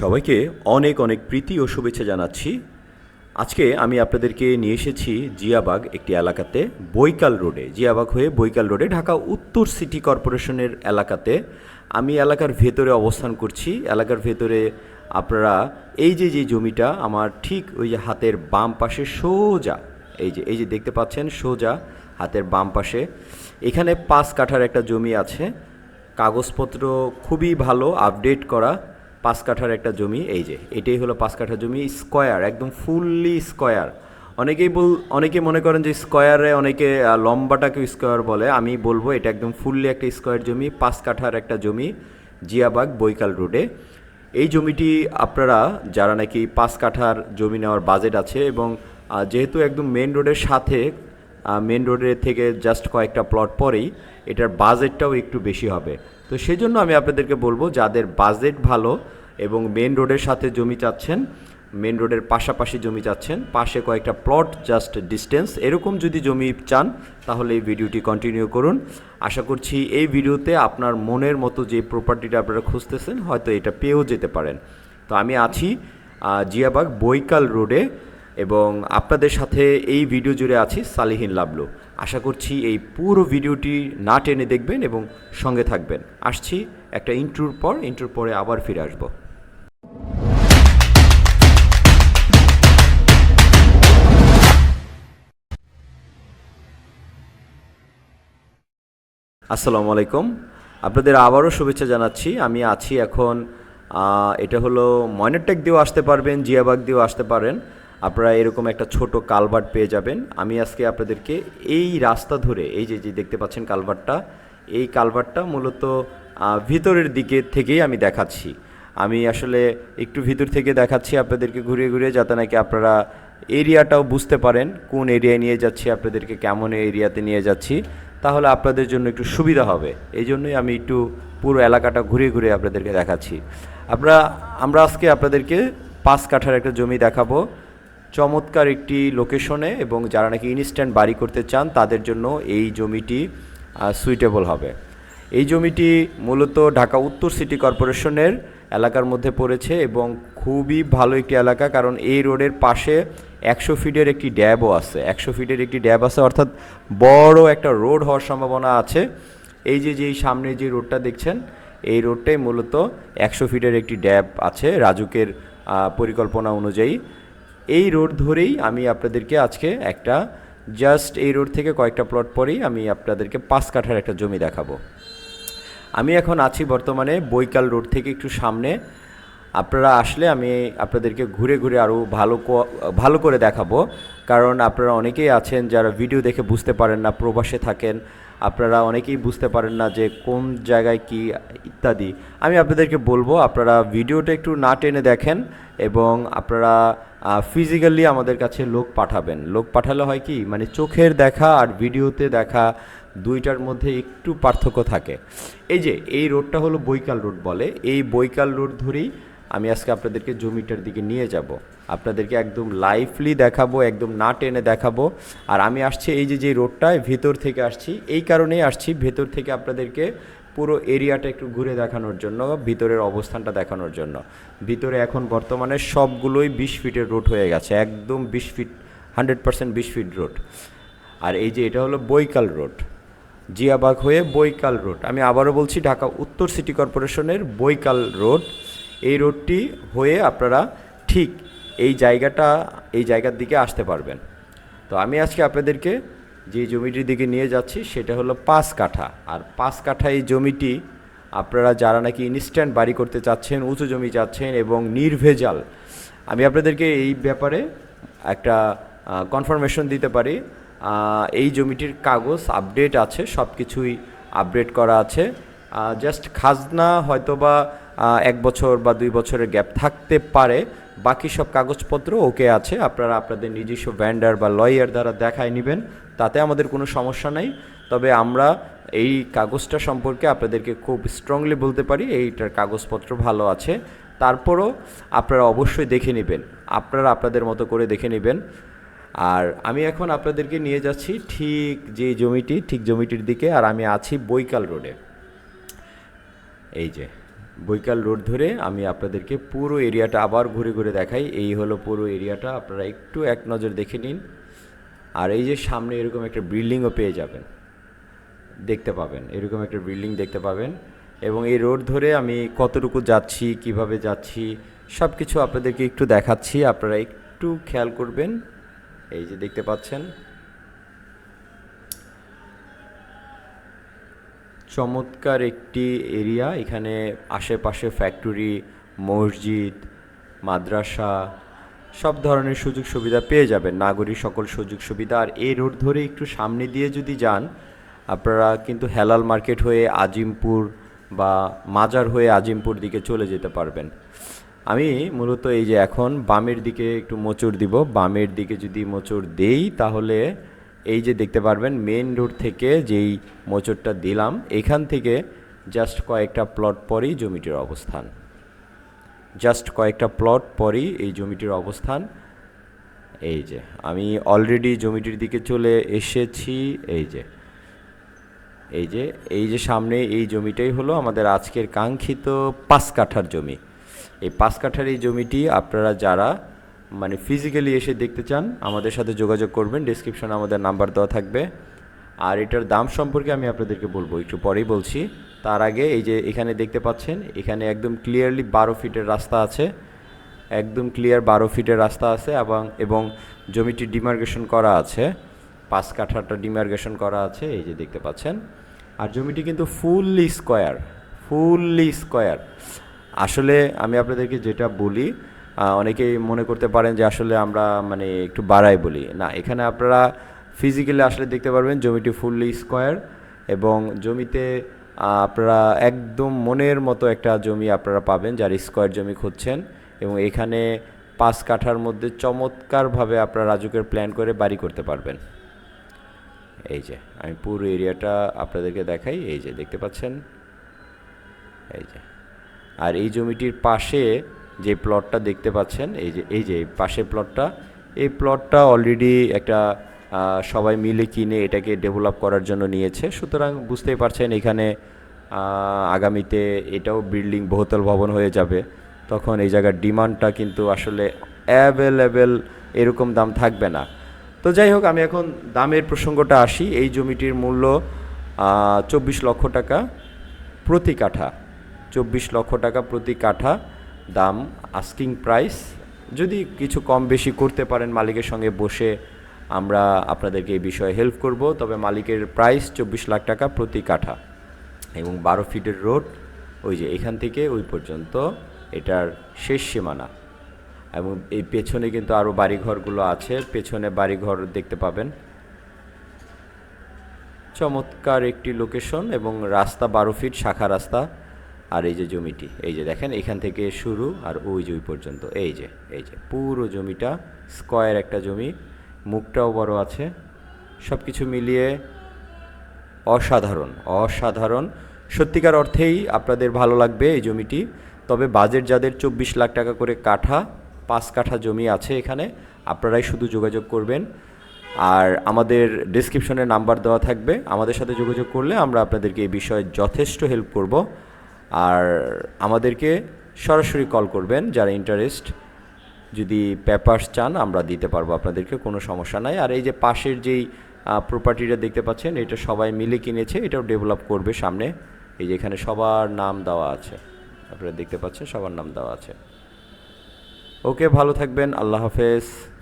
সবাইকে অনেক অনেক প্রীতি ও শুভেচ্ছা জানাচ্ছি। আজকে আমি আপনাদেরকে নিয়ে এসেছি জিয়াবাগ একটি এলাকাতে, বৈকাল রোডে। জিয়াবাগ হয়ে বৈকাল রোডে ঢাকা উত্তর সিটি কর্পোরেশনের এলাকাতে আমি এলাকার ভেতরে অবস্থান করছি। এলাকার ভেতরে আপনারা এই যে যে জমিটা আমার ঠিক ওই যে হাতের বাম পাশে সোজা, এই যে এই যে দেখতে পাচ্ছেন সোজা হাতের বাম পাশে। এখানে পাঁচ কাঠার একটা জমি আছে। কাগজপত্র খুবই ভালো, আপডেট করা। পাঁচ কাঠার একটা জমি, এই যে, এটাই হলো পাঁচ কাঠা জমি, স্কোয়ার, একদম ফুললি স্কোয়ার। অনেকেই বল অনেকে মনে করেন যে স্কোয়ারে অনেকে লম্বাটাকে স্কোয়ার বলে, আমি বলব এটা একদম ফুললি একটা স্কোয়ার জমি, পাঁচ কাঠার একটা জমি, জিয়াবাগ, বৈকাল রোডে। এই জমিটি আপনারা, যারা নাকি পাঁচ কাঠার জমি নেওয়ার বাজেট আছে এবং যেহেতু একদম মেন রোডের সাথে মেন রোডের থেকে জাস্ট কয়েকটা প্লট পরেই এটার বাজেটটাও একটু বেশি হবে। তো সেই জন্য আমি আপনাদেরকে বলব, যাদের বাজেট ভালো এবং মেন রোডের সাথে জমি চাচ্ছেন মেন রোডের পাশাপাশি জমি চাচ্ছেন, পাশে কয়েকটা প্লট জাস্ট ডিস্টেন্স এরকম যদি জমি চান, তাহলে এই ভিডিওটি কন্টিনিউ করুন। আশা করছি এই ভিডিওতে আপনার মনের মতো যে প্রপার্টিটা আপনারা খুঁজতেছেন, হয়তো এটা পেয়েও যেতে পারেন। তো আমি আছি জিয়াবাগ বৈকাল রোডে এবং আপনাদের সাথে এই ভিডিও জুড়ে আছি সালিহীন লাবলু। আশা করছি এই পুরো ভিডিওটি না টেনে দেখবেন এবং সঙ্গে থাকবেন। আসছি একটা ইন্ট্রুর পর, ইন্ট্রুর পরে আবার ফিরে আসব। আসসালামু আলাইকুম। আপনাদের আবারও শুভেচ্ছা জানাচ্ছি। আমি আছি এখন এটা হলো ময়নারটেক দিয়েও আসতে পারবেন, জিয়াবাগ দিয়েও আসতে পারেন। আপনারা এরকম একটা ছোট কালভার্ট পেয়ে যাবেন। আমি আজকে আপনাদেরকে এই রাস্তা ধরে, এই যে যে দেখতে পাচ্ছেন কালভার্টটা, এই কালভার্টটা মূলত ভিতরের দিকে থেকেই আমি দেখাচ্ছি। আমি আসলে একটু ভিতর থেকে দেখাচ্ছি আপনাদেরকে ঘুরিয়ে ঘুরিয়ে, যাতে নাকি আপনারা এরিয়াটাও বুঝতে পারেন, কোন এরিয়ায় নিয়ে যাচ্ছি, আপনাদেরকে কেমন এরিয়াতে নিয়ে যাচ্ছি। তাহলে আপনাদের জন্য একটু সুবিধা হবে। এই জন্যই আমি একটু পুরো এলাকাটা ঘুরে ঘুরে আপনাদেরকে দেখাচ্ছি। আমরা আমরা আজকে আপনাদেরকে পাঁচ কাঠার একটা জমি দেখাবো। চমৎকার একটি লোকেশনে এবং যারা নাকি ইনস্ট্যান্ট বাড়ি করতে চান, তাদের জন্য এই জমিটি সুইটেবল হবে। এই জমিটি মূলত ঢাকা উত্তর সিটি কর্পোরেশনের এলাকার মধ্যে পড়েছে এবং খুবই ভালো একটি এলাকা কারণ এই রোডের পাশে একশো ফিটের একটি ড্যাবও আছে। একশো ফিটের একটি ড্যাব আছে, অর্থাৎ বড় একটা রোড হওয়ার সম্ভাবনা আছে। এই যে যেই সামনে যে রোডটা দেখছেন, এই রোডটাই মূলত একশো ফিটের একটি ড্যাব আছে। রাজুকের পরিকল্পনা অনুযায়ী এই রোড ধরেই আমি আপনাদেরকে আজকে একটা জাস্ট এই রোড থেকে কয়েকটা প্লট পরেই আমি আপনাদেরকে পাঁচ কাঠার একটা জমি দেখাবো। আমি এখন আছি বর্তমানে বৈকাল রোড থেকে একটু সামনে আপনারা আসলে আমি আপনাদেরকে ঘুরে ঘুরে আরও ভালো ভালো করে দেখাবো। কারণ আপনারা অনেকেই আছেন যারা ভিডিও দেখে বুঝতে পারেন না, প্রবাসে থাকেন। আপনারা অনেকেই বুঝতে পারেন না যে কোন জায়গায় কি ইত্যাদি। আমি আপনাদেরকে বলব, আপনারা ভিডিওটা একটু না টেনে দেখেন এবং আপনারা ফিজিক্যালি আমাদের কাছে লোক পাঠাবেন। লোক পাঠালে হয় কি? মানে চোখের দেখা আর ভিডিওতে দেখা দুইটার মধ্যে একটু পার্থক্য থাকে। এই যে, এই রোডটা হলো বৈকাল রোড বলে। এই বৈকাল রোড ধরেই আমি আজকে আপনাদেরকে জমিটার দিকে নিয়ে যাব। আপনাদেরকে একদম লাইফলি দেখাবো, একদম না টেনে দেখাবো। আর আমি আসছি এই যে যে রোডটায় ভেতর থেকে আসছি, এই কারণেই আসছি ভেতর থেকে আপনাদেরকে পুরো এরিয়াটা একটু ঘুরে দেখানোর জন্য, ভিতরের অবস্থানটা দেখানোর জন্য। ভিতরে এখন বর্তমানে সবগুলোই বিশ ফিটের রোড হয়ে গেছে, একদম বিশ ফিট, হান্ড্রেড পার্সেন্ট বিশ ফিট রোড। আর এই যে, এটা হলো বৈকাল রোড, জিয়াবাগ হয়ে বৈকাল রোড। আমি আবারও বলছি, ঢাকা উত্তর সিটি কর্পোরেশনের বৈকাল রোড। এই রোডটি হয়ে আপনারা ঠিক এই জায়গাটা, এই জায়গার দিকে আসতে পারবেন। তো আমি আজকে আপনাদেরকে যে জমিটির দিকে নিয়ে যাচ্ছি, সেটা হলো পাঁচ কাঠা। আর পাঁচ কাঠা এই জমিটি আপনারা যারা নাকি ইনস্ট্যান্ট বাড়ি করতে চাচ্ছেন, উঁচু জমি চাচ্ছেন এবং নির্ভেজাল, আমি আপনাদেরকে এই ব্যাপারে একটা কনফার্মেশন দিতে পারি। এই জমিটির কাগজ আপডেট আছে সব কিছুই আপডেট করা আছে। জাস্ট খাজনা হয়তোবা এক বছর বা দুই বছরের গ্যাপ থাকতে পারে। বাকি সব কাগজপত্র ওকে আছে, আপনারা আপনাদের নিজস্ব ভ্যান্ডার বা লয়ার দ্বারা দেখায় নেবেন, তাতে আমাদের কোনো সমস্যা নাই। তবে আমরা এই কাগজটা সম্পর্কে আপনাদেরকে খুব স্ট্রংলি বলতে পারি, এইটার কাগজপত্র ভালো আছে। তারপরও আপনারা অবশ্যই দেখে নেবেন, আপনারা আপনাদের মতো করে দেখে নেবেন। আর আমি এখন আপনাদেরকে নিয়ে যাচ্ছি ঠিক যে জমিটি, ঠিক জমিটির দিকে, আর আমি আছি বৈকাল রোডে। এই যে। বৈকাল রোড ধরে আমি আপনাদেরকে পুরো এরিয়াটা আবার ঘুরে ঘুরে দেখাই। এই হলো পুরো এরিয়াটা, আপনারা একটু এক নজর দেখে নিন। আর এই যে সামনে এরকম একটা বিল্ডিংও পেয়ে যাবেন। দেখতে পাবেন, এরকম একটা বিল্ডিং দেখতে পাবেন। এবং এই রোড ধরে আমি কতটুকু যাচ্ছি, কীভাবে যাচ্ছি সব কিছু আপনাদেরকে একটু দেখাচ্ছি। আপনারা একটু খেয়াল করবেন। এই যে দেখতে পাচ্ছেন চমৎকার একটি এরিয়া। এখানে আশেপাশে ফ্যাক্টরি মসজিদ, মাদ্রাসা, সব ধরনের সুযোগ সুবিধা পেয়ে যাবেন। নাগরিক সকল সুযোগ সুবিধা। আর এই রোড ধরে একটু সামনে দিয়ে যদি যান, আপনারা কিন্তু হেলাল মার্কেট হয়ে আজিমপুর বা মাজার হয়ে আজিমপুর দিকে চলে যেতে পারবেন। আমি মূলত এই যে এখন বামের দিকে একটু মোচড় দিব। বামের দিকে যদি মোচড় দেই, তাহলে এই যে দেখতে পারবেন মেন রোড থেকে যেই মোচড়টা দিলাম, এখান থেকে জাস্ট কয়েকটা প্লট পরেই জমিটির অবস্থান। জাস্ট কয়েকটা প্লট পরেই এই জমিটির অবস্থান। এই যে, আমি অলরেডি জমিটির দিকে চলে এসেছি, এই যে। এই যে এই যে সামনে এই জমিটাই হলো আমাদের আজকের কাঙ্ক্ষিত পাঁচ কাঠার জমি। এই পাঁচ কাঠার এই জমিটি আপনারা যারা মানে ফিজিক্যালি এসে দেখতে চান, আমাদের সাথে যোগাযোগ করবেন ডিসক্রিপশনে আমাদের নাম্বার দেওয়া থাকবে। আর এটার দাম সম্পর্কে আমি আপনাদেরকে বলব, একটু পরেই বলছি। তার আগে এই যে এখানে দেখতে পাচ্ছেন, এখানে একদম ক্লিয়ারলি বারো ফিটের রাস্তা আছে। একদম ক্লিয়ার বারো ফিটের রাস্তা আছে এবং এবং জমিটি ডিমার্গেশন করা আছে। পাঁচ কাঠাটা ডিমার্গেশন করা আছে, এই যে দেখতে পাচ্ছেন। আর জমিটি কিন্তু ফুললি স্কোয়ার ফুললি স্কোয়ার আসলে আমি আপনাদেরকে যেটা বলি অনেকেই মনে করতে পারেন যে আসলে আমরা মানে একটু বাড়াই বলি। না, এখানে আপনারা ফিজিক্যালি আসলে দেখতে পারবেন জমিটি ফুললি স্কোয়ার এবং জমিতে আপনারা একদম মনের মতো একটা জমি আপনারা পাবেন যার স্কোয়ার জমি খুঁজছেন এবং এখানে পাঁচ কাঠার মধ্যে চমৎকারভাবে আপনারা রাজুকের প্ল্যান করে বাড়ি করতে পারবেন। এই যে, আমি পুরো এরিয়াটা আপনাদেরকে দেখাই। এই যে, দেখতে পাচ্ছেন? এই যে, আর এই জমিটির পাশে যে প্লটটা দেখতে পাচ্ছেন, এই যে এই যে পাশের প্লটটা এই প্লটটা অলরেডি একটা সবাই মিলে কিনে এটাকে ডেভেলপ করার জন্য নিয়েছে। সুতরাং বুঝতেই পারছেন এখানে আগামীতে এটাও বিল্ডিং বহুতল ভবন হয়ে যাবে। তখন এই জায়গার ডিমান্ডটা কিন্তু আসলে অ্যাভেলেবেল এরকম দাম থাকবে না। তো যাই হোক, আমি এখন দামের প্রসঙ্গটা আসি। এই জমিটির মূল্য চব্বিশ লক্ষ টাকা প্রতি কাঠা। চব্বিশ লক্ষ টাকা প্রতি কাঠা। দাম আস্কিং প্রাইস যদি কিছু কম বেশি করতে পারেন মালিকের সঙ্গে বসে, আমরা আপনাদেরকে এই বিষয়ে হেল্প করব। তবে মালিকের প্রাইস চব্বিশ লাখ টাকা প্রতি কাঠা এবং বারো ফিটের রোড ওই যে এখান থেকে ওই পর্যন্ত এটার শেষ সীমানা। এবং এই পেছনে কিন্তু আরও বাড়িঘরগুলো আছে। পেছনে বাড়িঘর দেখতে পাবেন। চমৎকার একটি লোকেশন এবং রাস্তা বারো ফিট, শাখা রাস্তা। আর এই যে জমিটি, এই যে দেখেন, এখান থেকে শুরু আর ওই ওই পর্যন্ত, এই যে এই যে, পুরো জমিটা স্কোয়ার একটা জমি, মুখটাও বড় আছে সব কিছু মিলিয়ে অসাধারণ অসাধারণ। সত্যিকার অর্থেই আপনাদের ভালো লাগবে এই জমিটি, তবে বাজেট যাদের চব্বিশ লাখ টাকা করে কাঠা, পাঁচ কাঠা জমি আছে এখানে, আপনারাই শুধু যোগাযোগ করবেন। আর আমাদের ডিসক্রিপশনে নাম্বার দেওয়া থাকবে, আমাদের সাথে যোগাযোগ করলে আমরা আপনাদেরকে এই বিষয়ে যথেষ্ট হেল্প করব। আর আমাদেরকে সরাসরি কল করবেন যারা ইন্টারেস্ট যদি পেপারস চান, আমরা দিতে পারব আপনাদেরকে, কোনো সমস্যা নাই। আর এই যে পাশের যেই প্রপার্টিটা দেখতে পাচ্ছেন, এটা সবাই মিলে কিনেছে, এটাও ডেভেলপ করবে সামনে। এই যে এখানে সবার নাম দেওয়া আছে। আপনারা দেখতে পাচ্ছেন, সবার নাম দেওয়া আছে। ওকে, ভালো থাকবেন, আল্লাহ হাফেজ।